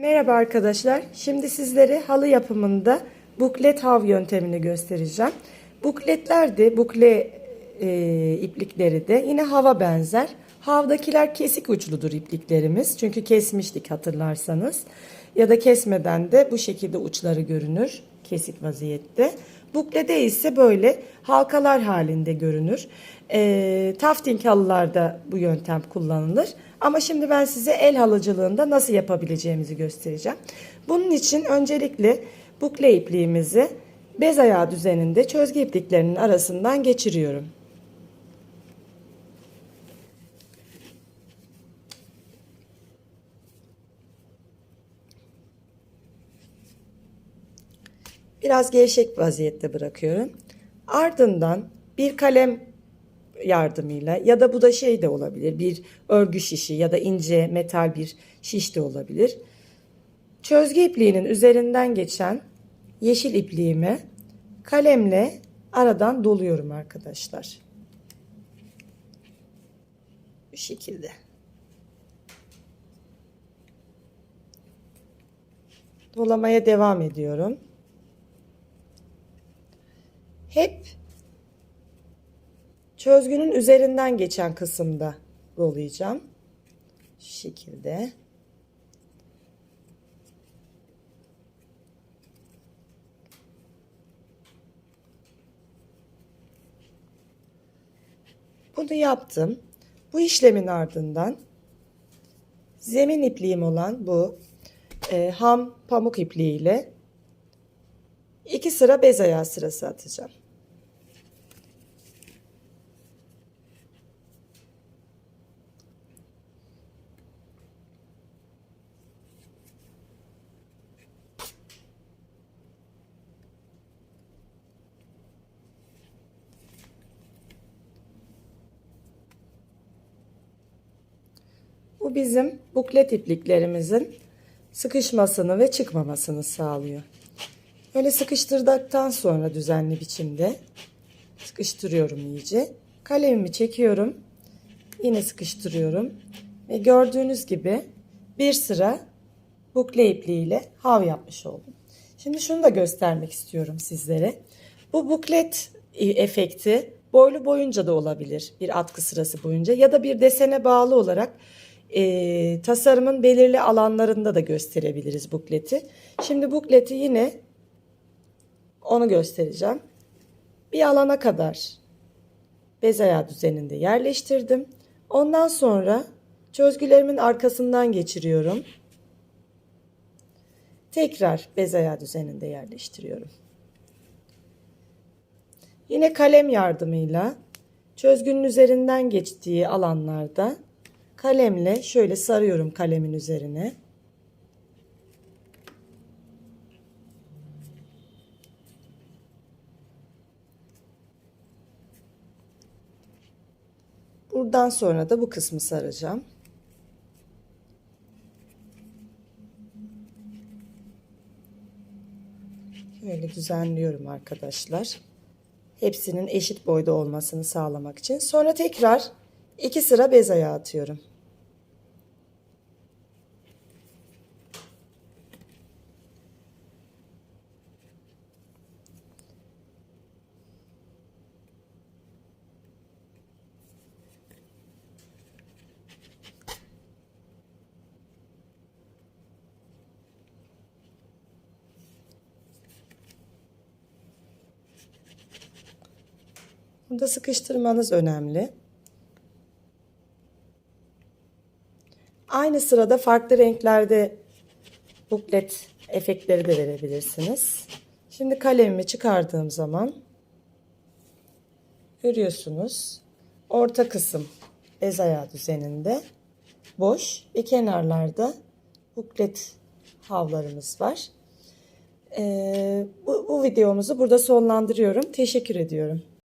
Merhaba arkadaşlar. Şimdi sizlere halı yapımında buklet hav yöntemini göstereceğim. Bukletler de bukle e, iplikleri de yine hava benzer. Havdakiler kesik uçludur ipliklerimiz. Çünkü kesmiştik hatırlarsanız. Ya da kesmeden de bu şekilde uçları görünür. Kesik vaziyette. Buklede ise böyle halkalar halinde görünür. E, tafting halılarda bu yöntem kullanılır. Ama şimdi ben size el halıcılığında nasıl yapabileceğimizi göstereceğim. Bunun için öncelikle bukle ipliğimizi bez ayağı düzeninde çözgü ipliklerinin arasından geçiriyorum. Biraz gevşek vaziyette bırakıyorum. Ardından bir kalem yardımıyla ya da bu da şey de olabilir. Bir örgü şişi ya da ince metal bir şiş de olabilir. Çözgü ipliğinin üzerinden geçen yeşil ipliğimi kalemle aradan doluyorum arkadaşlar. Bu şekilde. Dolamaya devam ediyorum. Hep çözgünün üzerinden geçen kısımda dolayacağım. Şu şekilde. Bunu yaptım. Bu işlemin ardından zemin ipliğim olan bu e, ham pamuk ipliğiyle iki sıra bez ayağı sırası atacağım. Bizim buklet ipliklerimizin sıkışmasını ve çıkmamasını sağlıyor. Böyle sıkıştırdıktan sonra düzenli biçimde sıkıştırıyorum iyice. Kalemimi çekiyorum. Yine sıkıştırıyorum. Ve gördüğünüz gibi bir sıra bukle ipliğiyle hav yapmış oldum. Şimdi şunu da göstermek istiyorum sizlere. Bu buklet efekti boylu boyunca da olabilir. Bir atkı sırası boyunca ya da bir desene bağlı olarak e, tasarımın belirli alanlarında da gösterebiliriz bukleti. Şimdi bukleti yine onu göstereceğim. Bir alana kadar bez ayağı düzeninde yerleştirdim. Ondan sonra çözgülerimin arkasından geçiriyorum. Tekrar bez ayağı düzeninde yerleştiriyorum. Yine kalem yardımıyla çözgünün üzerinden geçtiği alanlarda kalemle şöyle sarıyorum kalemin üzerine. Buradan sonra da bu kısmı saracağım. Şöyle düzenliyorum arkadaşlar. Hepsinin eşit boyda olmasını sağlamak için. Sonra tekrar iki sıra bez ayağı atıyorum. Burada sıkıştırmanız önemli. Aynı sırada farklı renklerde buklet efektleri de verebilirsiniz. Şimdi kalemimi çıkardığım zaman görüyorsunuz orta kısım bez ayağı düzeninde boş ve kenarlarda buklet havlarımız var. Ee, bu, bu videomuzu burada sonlandırıyorum. Teşekkür ediyorum.